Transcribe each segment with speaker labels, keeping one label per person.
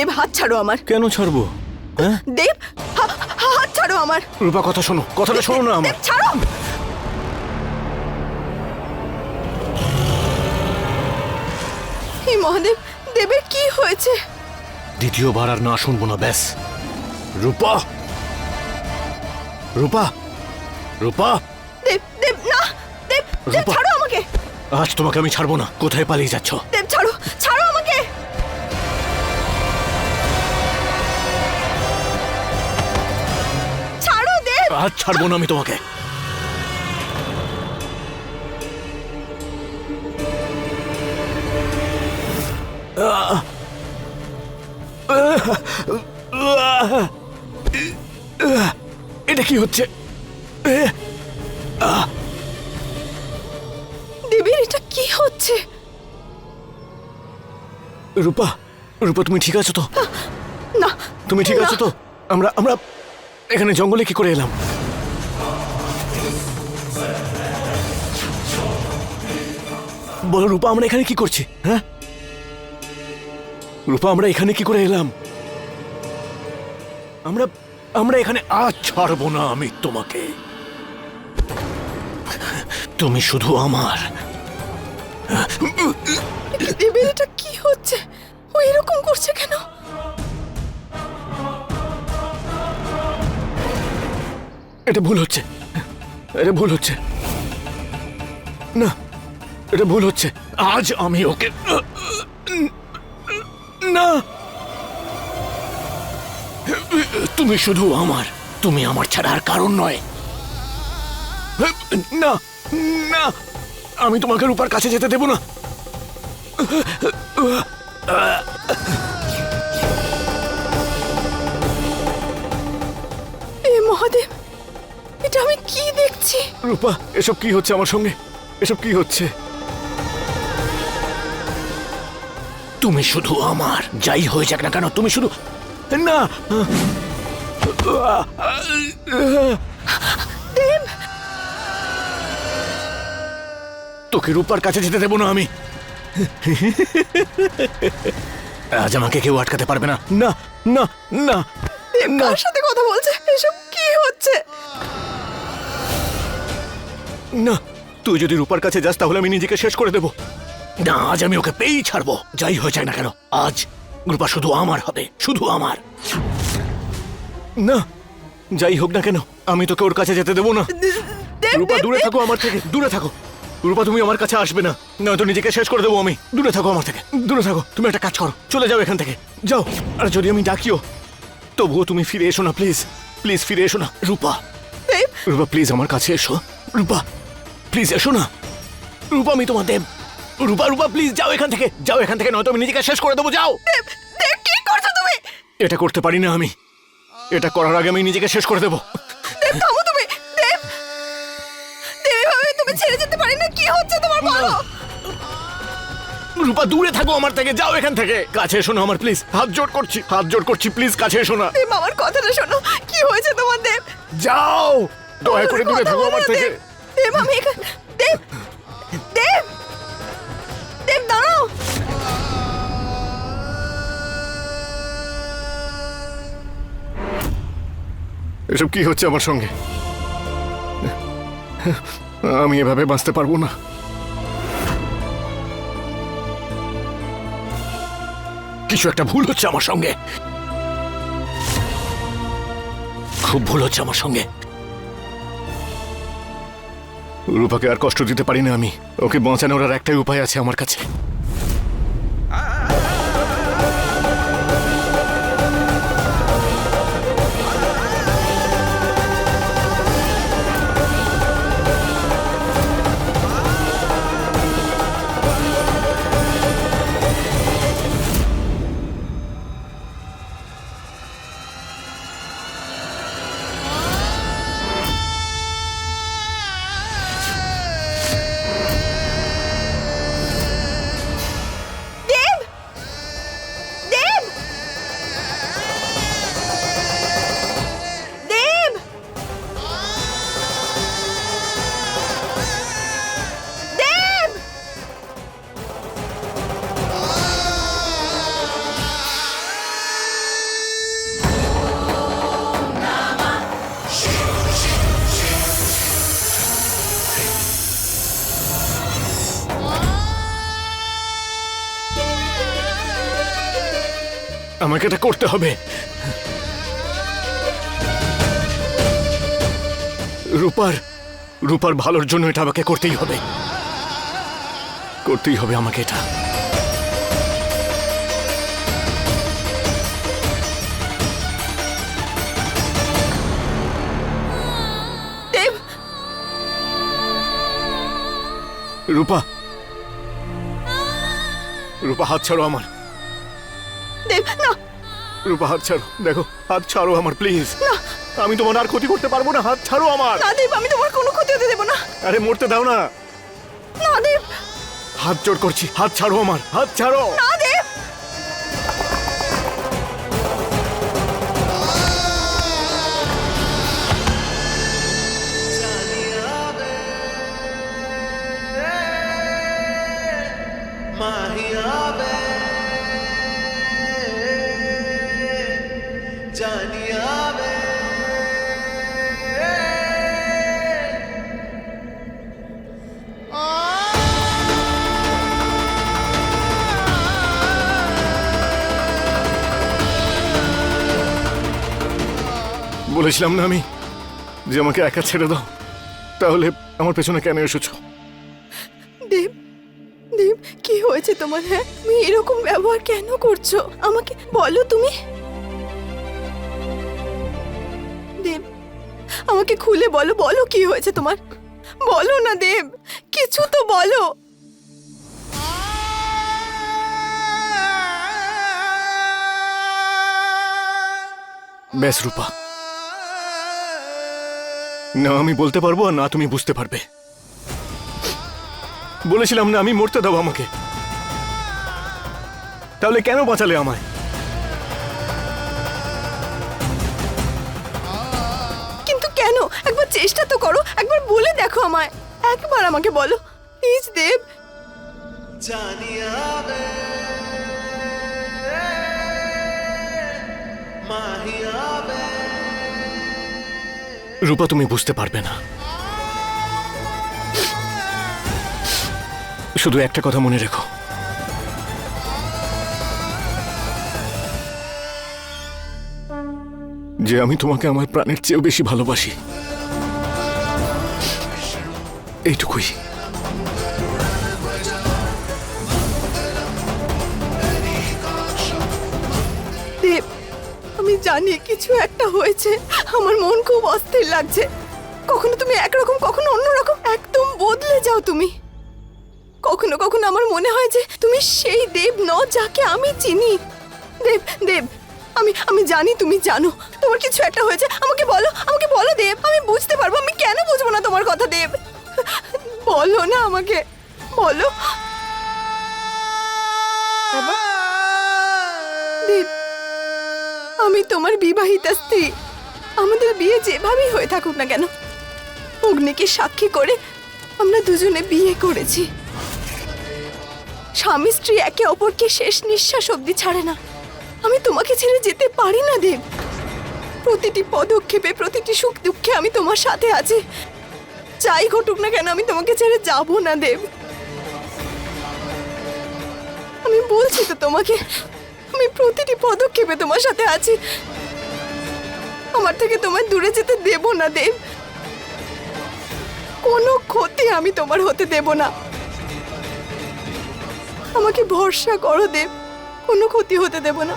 Speaker 1: দেব হাত ছাড়ো আমার।
Speaker 2: কেন ছাড়বো? হ্যাঁ?
Speaker 1: দেব হা- হা- হাত ছাড়ো আমার।
Speaker 2: রূপা কথা শোনো কথাটা শোনো না আমার।
Speaker 1: দেব ছাড়ো। এই মহাদেব দেবের কি হয়েছে?
Speaker 2: দ্বিতীয়বার আর না শুনব না ব্যাস। রূপা! রূপা! রূপা!
Speaker 1: দেব দেব না দেব দেব
Speaker 2: রূপা।
Speaker 1: ছাড়ো আমাকে।
Speaker 2: আজ তোমাকে আমি ছাড়বো না কোথায় পালিয়ে যাচ্ছ? আজ ছাড়বো না আমি তোমাকে। এটা কি হচ্ছে?
Speaker 1: দেবের এটা কি হচ্ছে?
Speaker 2: রূপা রূপা তুমি ঠিক আছো তো?
Speaker 1: না
Speaker 2: তুমি ঠিক আছো তো? আমরা আমরা এখানে জঙ্গলে কি করে এলাম? বলো রূপা আমরা এখানে কি করছি? হ্যাঁ? রূপা আমরা এখানে কি করে এলাম? আমরা আমরা এখানে আজ ছাড়বো না আমি তোমাকে। তুমি শুধু আমার।
Speaker 1: এটা কি হচ্ছে? ও এরকম করছে কেন?
Speaker 2: এটা ভুল হচ্ছে। এটা ভুল হচ্ছে। না এটা ভুল হচ্ছে। আজ আমি ওকে না। তুমি শুধু আমার তুমি আমার ছাড়া আর কারণ নয়। না না আমি তোমাকে রূপার কাছে যেতে দেব না।
Speaker 1: মহাদেব এটা আমি কি দেখছি?
Speaker 2: রূপা এসব কি হচ্ছে আমার সঙ্গে? এসব কি হচ্ছে? তুমি শুধু আমার। যাই হয়ে যাক না কেন তুমি শুধু না। তোকে রূপার কাছে যেতে দেবো না আমি। আজ আমাকে কেউ আটকাতে পারবে না। না না না। না
Speaker 1: কার সাথে কথা বলছে? এসব কি হচ্ছে?
Speaker 2: না তুই যদি রূপার কাছে যাস তাহলে আমি নিজেকে শেষ করে দেব। না আজ আমি ওকে পেয়েই ছাড়বো। যাই হয়ে যায় না কেন আজ রূপা শুধু আমার হবে শুধু আমার। না যাই হোক না কেন আমি তোকে ওর কাছে যেতে দেবো না। রূপা দূরে থাকো আমার থেকে দূরে থাকো। রূপা তুমি আমার কাছে আসবে না নয়তো নিজেকে শেষ করে দেবো আমি। দূরে থাকো আমার থেকে দূরে থাকো তুমি একটা কাজ করো চলে যাও এখান থেকে। যাও আর যদি আমি ডাকিও তবুও তুমি ফিরে এসো না প্লিজ প্লিজ ফিরে এসো না। রূপা রূপা প্লিজ আমার কাছে এসো। রূপা প্লিজ এসো না। রূপা আমি তোমার দেব। রূপা রূপা প্লিজ যাও এখান থেকে। যাও এখান থেকে নয়তো আমি নিজেকে শেষ করে দেবো যাও।
Speaker 1: কি করছ তুমি?
Speaker 2: এটা করতে পারি না আমি। এটা করার আগে আমি নিজেকে শেষ করে দেবো।
Speaker 1: থামো তুমি দেব দেব এভাবে তুমি ছেড়ে যেতে পারি না কি হচ্ছে তোমার বলো?
Speaker 2: রূপা দূরে থাকো আমার থেকে যাও এখান থেকে। কাছে এসো না আমার প্লিজ হাত জোড় করছি হাত জোড় করছি প্লিজ কাছে এসো না।
Speaker 1: দেব আমার কথাটা শোনো। কি হয়েছে তোমার দেব?
Speaker 2: যাও। দয়া করে দূরে থাকো আমার থেকে।
Speaker 1: দেব আমি এখানে
Speaker 2: এসব কি হচ্ছে আমার সঙ্গে? আমি এভাবে বাঁচতে পারব না। কিছু একটা ভুল হচ্ছে আমার সঙ্গে। খুব ভুল হচ্ছে আমার সঙ্গে। রূপাকে আর কষ্ট দিতে পারি না আমি। ওকে বাঁচানোর আর একটাই উপায় আছে আমার কাছে। আমাকে এটা করতে হবে। রূপার রূপার ভালোর জন্য এটা আমাকে করতেই হবে। করতেই হবে আমাকে এটা। রূপা রূপা হাত ছাড়ো আমার। রূপা হাত ছাড়ো। দেখো হাত ছাড়ো আমার প্লিজ আমি তোমার আর ক্ষতি করতে পারব না হাত ছাড়ো আমার।
Speaker 1: না দেব আমি তোমার কোনো ক্ষতি হতে দেবো না।
Speaker 2: আরে মরতে দাও না।
Speaker 1: না দেব।
Speaker 2: হাত জোর করছি হাত ছাড়ো আমার হাত ছাড়ো।
Speaker 1: না
Speaker 2: বলেছিলাম না আমি? যে আমাকে একা ছেড়ে দাও। তাহলে আমার পেছনে কেন এসেছ?
Speaker 1: দেব দেব কি হয়েছে তোমার হ্যাঁ? তুমি এরকম ব্যবহার কেন করছ? আমাকে বলো তুমি। দেব আমাকে খুলে বলো বলো কি হয়েছে তোমার? বলো না দেব কিছু তো বলো।
Speaker 2: ব্যাস রূপা না, আমি বলতে পারব, না তুমি বুঝতে পারবে। বলেছিলাম না, আমি মরতে দাও আমাকে। তাহলে কেন বাঁচালে আমায়?
Speaker 1: কিন্তু কেন? একবার চেষ্টা তো করো, একবার বলে দেখো আমায়। একবার আমাকে বলো। প্লিজ
Speaker 2: রূপা, তুমি বুঝতে পারবে না। শুধু একটা কথা মনে রেখো। যে আমি তোমাকে আমার প্রাণের চেয়েও বেশি ভালোবাসি। এইটুকুই।
Speaker 1: আমি জানি কিছু একটা হয়েছে। আমার মন খুব অস্থির লাগছে। কখনো তুমি একরকম, কখনো অন্যরকম, একদম বদলে যাও তুমি। কখনো কখনো আমার মনে হয় যে তুমি সেই দেব ন যাকে আমি চিনি। দেব দেব, আমি আমি জানি তুমি জানো। তোমার কিছু একটা হয়েছে, আমাকে বলো আমাকে বলো দেব, আমি বুঝতে পারব, আমি কেন বুঝব না তোমার কথা, দেব? বলো না আমাকে, বলো। দেব আমি তোমার বিবাহিতা স্ত্রী। আমাদের বিয়ে যেভাবেই হয়ে থাকুক না কেন, অগ্নিকে সাক্ষী করে আমরা দুজনে বিয়ে করেছি। স্বামী স্ত্রী একে অপরকে শেষ নিঃশ্বাস অবধি ছাড়ে না। আমি তোমাকে ছেড়ে যেতে পারি না, দেব। প্রতিটি পদক্ষেপে, প্রতিটি সুখ দুঃখে আমি তোমার সাথে আছি। যাই ঘটুক না কেন, আমি তোমাকে ছেড়ে যাব না, দেব। আমি বলছি তো তোমাকে, আমি প্রতিটি পদক্ষেপে তোমার সাথে আছি। আমার থেকে তোমায় দূরে যেতে দেব না, দেব। কোনো ক্ষতি আমি তোমার হতে দেব না। আমাকে ভরসা করো, দেব। কোনো ক্ষতি হতে দেব না।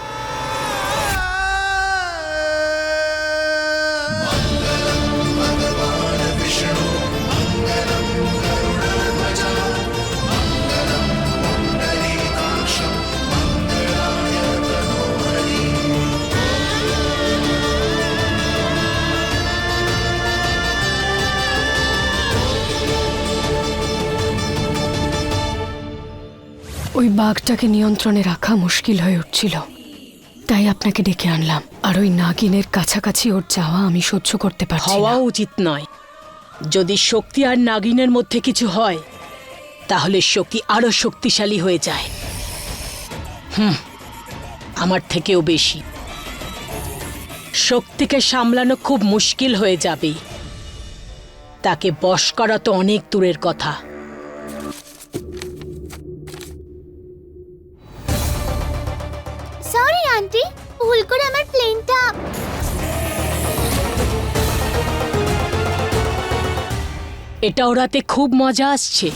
Speaker 3: বাঘটাকে নিয়ন্ত্রণে রাখা মুশকিল হয়ে উঠছিল। তাই আপনাকে ডেকে আনলাম। আর ওই নাগিনের কাছাকাছি ওর যাওয়া আমি সহ্য করতে পারছি
Speaker 4: হওয়া উচিত নয়। যদি শক্তি আর নাগিনের মধ্যে কিছু হয়, তাহলে শক্তি আরও শক্তিশালী হয়ে যায়। হুম, আমার থেকেও বেশি। শক্তিকে সামলানো খুব মুশকিল হয়ে যাবে। তাকে বশ করা তো অনেক দূরের কথা।
Speaker 5: আন্টি ভুল করে আমার প্লেনটা
Speaker 4: এটা ওড়াতে খুব মজা আসছে।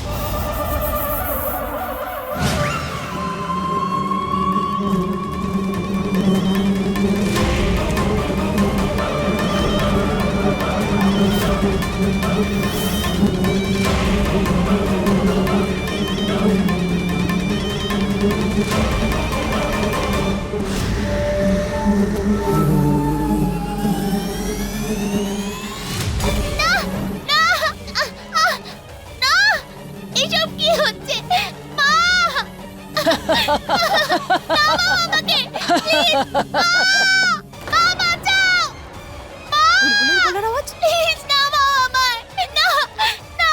Speaker 5: এসব কি হচ্ছে? মা!
Speaker 1: বুলবুলের গলার আওয়াজ?
Speaker 5: প্লিজ না আমায় না না!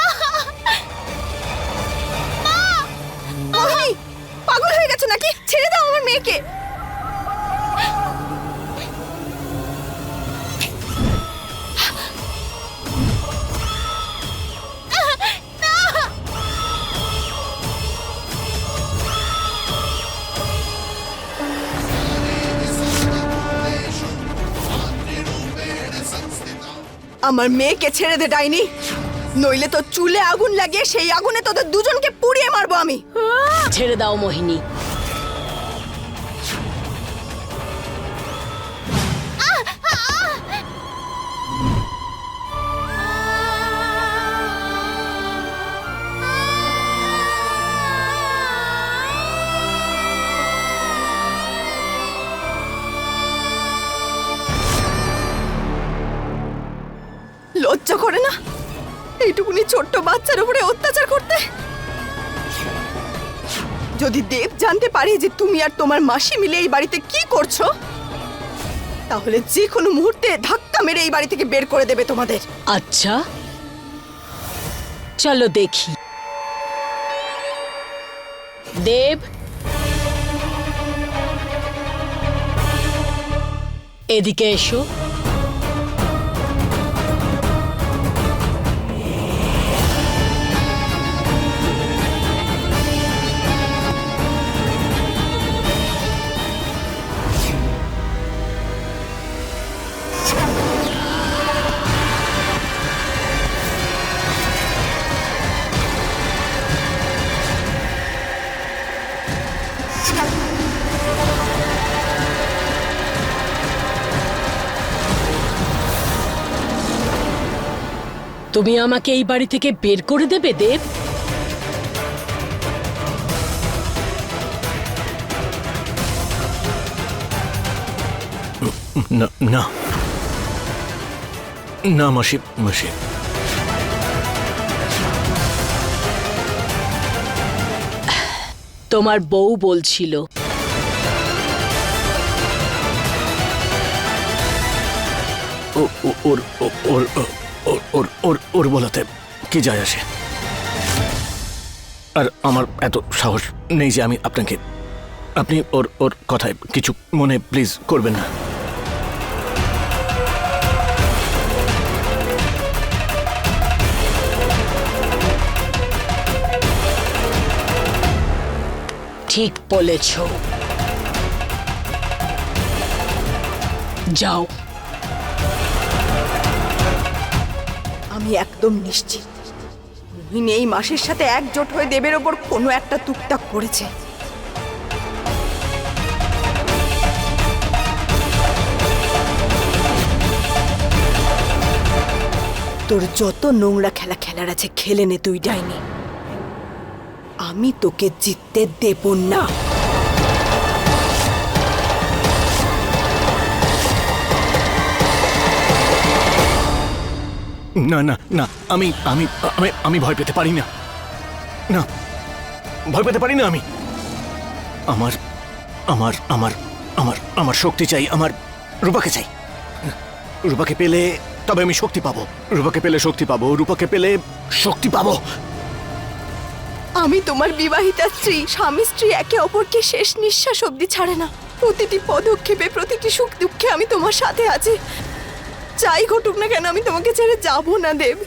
Speaker 1: মোহিনী পাগল হয়ে গেছে নাকি? ছেড়ে দাও আমার মেয়েকে! আমার মেয়েকে ছেড়ে দে, ডাইনি। নইলে তো চুলে আগুন লাগিয়ে সেই আগুনে তোদের দুজনকে পুড়িয়ে মারবো আমি।
Speaker 4: ছেড়ে দাও, মোহিনী।
Speaker 1: এইটুকুনি ছোট্ট বাচ্চার উপরে অত্যাচার করতে? যদি দেব জানতে পারে যে তুমি আর তোমার মাসি মিলে এই বাড়িতে কি করছ, তাহলে যে কোনো মুহূর্তে ধাক্কা মেরে এই বাড়ি থেকে বের করে দেবে তোমাদের।
Speaker 4: আচ্ছা। চলো দেখি। দেব? এদিকে এসো। তুমি আমাকে এই বাড়ি থেকে বের করে দেবে দেব?
Speaker 2: না না। মাসি মাসি।
Speaker 4: তোমার বউ বলছিল।
Speaker 2: ওর ওর ওর ওর ওর বলাতে কি যায় আসে? আর আমার এত সাহস নেই যে আমি আপনাকে, আপনি ওর ওর কথায় কিছু মনে প্লিজ করবেন না।
Speaker 4: ঠিক বলেছ। যাও।
Speaker 1: আমি একদম নিশ্চিত। মোহিনী এই মাসের সাথে একজোট হয়ে দেবের ওপর কোনো একটা টুকটাক করেছে। তোর যত নোংরা খেলা খেলার আছে, খেলে নে, তুই ডাইনি। আমি তোকে জিততে দেব না।
Speaker 2: না না না, আমি আমি আমি আমি ভয় পেতে পারি না। না, ভয় পেতে পারি না আমি। আমার আমার আমার আমার আমার শক্তি চাই, আমার রূপাকে চাই। রূপাকে পেলে তবে আমি শক্তি পাবো। রূপাকে পেলে শক্তি পাবো, রূপাকে পেলে শক্তি পাবো।
Speaker 1: আমি তোমার বিবাহিতা স্ত্রী স্বামী স্ত্রী একে অপরকে শেষ নিঃশ্বাস অব্দি ছাড়ে না। প্রতিটি পদক্ষেপে প্রতিটি সুখ দুঃখে আমি তোমার সাথে আছি। যাই ঘটুক না কেন আমি তোমাকে ছেড়ে যাব না দেব।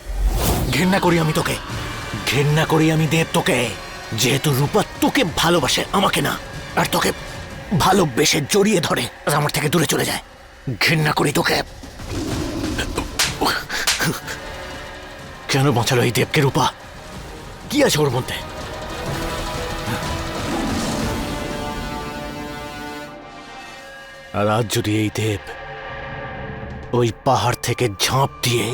Speaker 2: ঘেন্না করি আমি তোকে। ঘেন্না করি আমি দেব তোকে। যেহেতু রূপা তোকে ভালোবাসে আমাকে না। আর তোকে ভালোবেসে জড়িয়ে ধরে আর আমার থেকে দূরে চলে যায়। ঘেন্না করি তোকে। কেন বাঁচালো এই দেবকে রূপা? কি আছে ওর মধ্যে? আর আজ যদি এই দেব ওই পাহাড় থেকে ঝাঁপ দিয়ে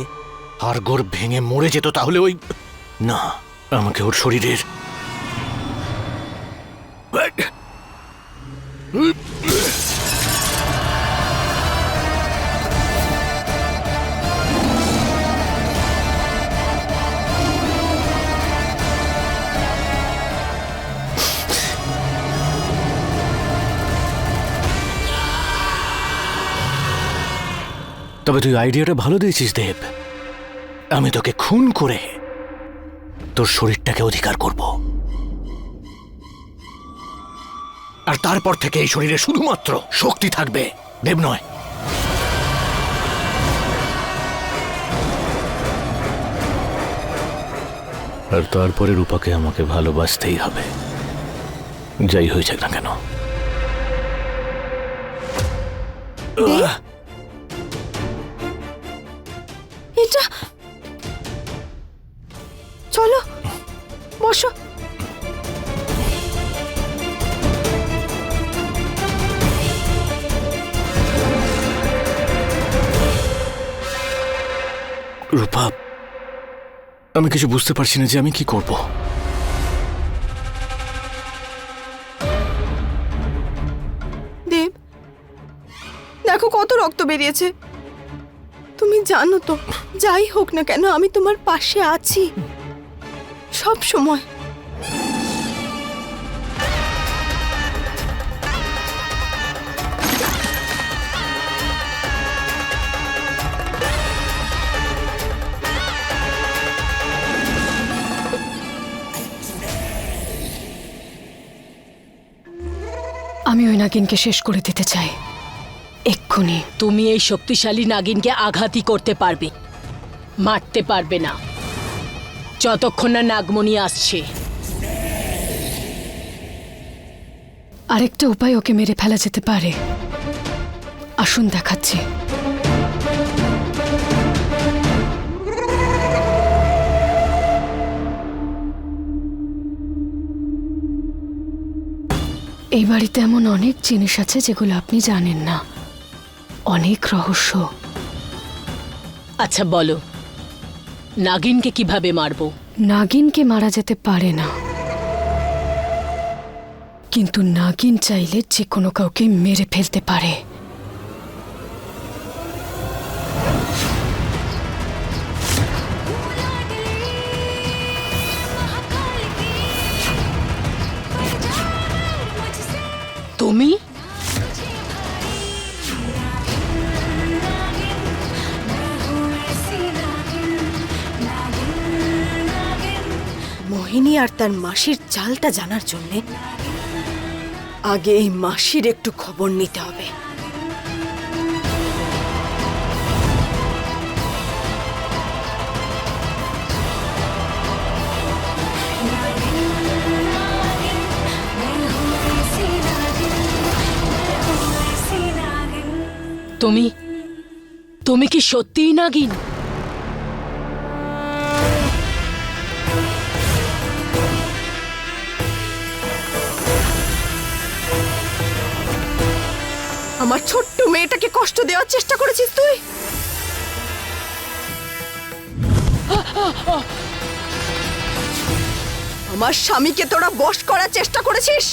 Speaker 2: হাড়গোড় ভেঙে মরে যেত, তাহলে ওই না, আমাকে ওর শরীরের তবে তুই আইডিয়াটা ভালো দিয়েছিস, দেব। আমি তোকে খুন করে তোর শরীরটাকে অধিকার করব। আর তারপর থেকে এই শরীরে শুধুমাত্র শক্তি থাকবে, দেব নয়। আর তারপরে রূপাকে আমাকে ভালোবাসতেই হবে। যাই হয়েছে না কেন।
Speaker 1: এটা? চলো বসো।
Speaker 2: রূপা আমি কিছু বুঝতে পারছি না যে আমি কি করব।
Speaker 1: দেব দেখো কত রক্ত বেরিয়েছে। জানো তো, যাই হোক না কেন, আমি তোমার পাশে আছি। সব সময়।
Speaker 3: আমি ওই নাগিনকে শেষ করে দিতে চাই। এক্ষুনি।
Speaker 4: তুমি এই শক্তিশালী নাগিনকে আঘাতই করতে পারবে। মারতে পারবে না। যতক্ষণ না নাগমণি আসছে।
Speaker 3: আরেকটা উপায় ওকে মেরে ফেলা যেতে পারে। আসুন দেখাচ্ছি। এই বাড়িতে এমন অনেক জিনিস আছে যেগুলো আপনি জানেন না। অনেক রহস্য।
Speaker 4: আচ্ছা বলো। নাগিনকে কীভাবে মারবো?
Speaker 3: নাগিনকে মারা যেতে পারে না। কিন্তু নাগিন চাইলে যে কোনো কাউকে মেরে ফেলতে পারে।
Speaker 4: তুমি?
Speaker 1: মোহিনী আর তার মাসির চালটা জানার জন্যে আগে এই মাসির একটু খবর নিতে হবে।
Speaker 4: তুমি তুমি কি সত্যিই নাগিন?
Speaker 1: আমার ছোট্ট মেয়েটাকে কষ্ট দেওয়ার চেষ্টা করেছিস তুই? আমার স্বামীকে তোরা বশ করার চেষ্টা করেছিস?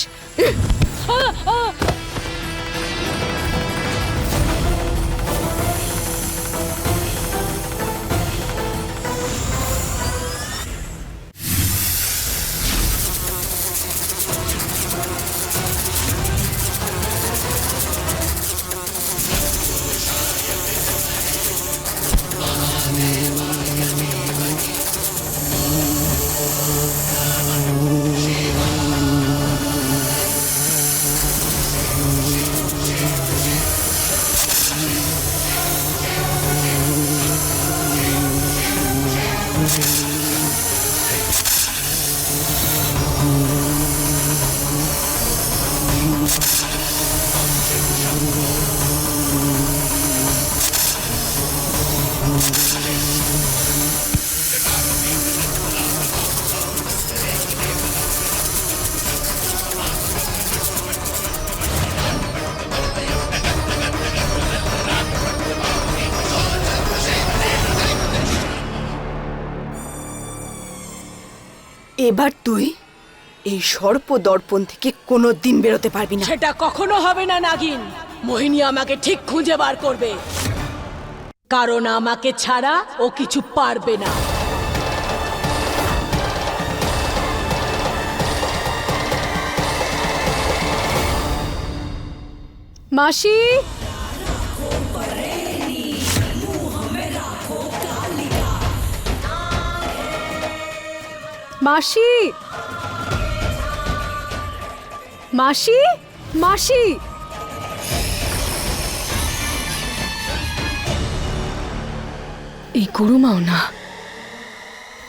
Speaker 1: এবার তুই এই সর্প দর্পণ থেকে কোনো দিন বেরোতে পারবি না।
Speaker 4: সেটা কখনো হবে না নাগিন। মোহিনী আমাকে ঠিক খুঁজে বার করবে। কারণ আমাকে ছাড়া ও কিছু পারবে না।
Speaker 3: মাসি মাসি? মাসি? মাসি? এই গুরুমাও না।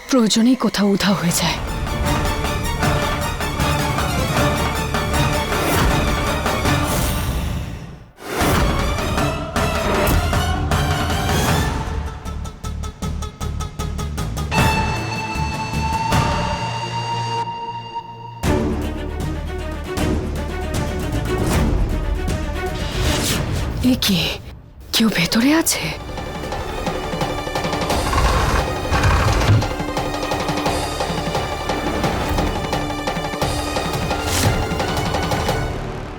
Speaker 3: প্রয়োজনেই কোথাও উধাও হয়ে যায়। আছে।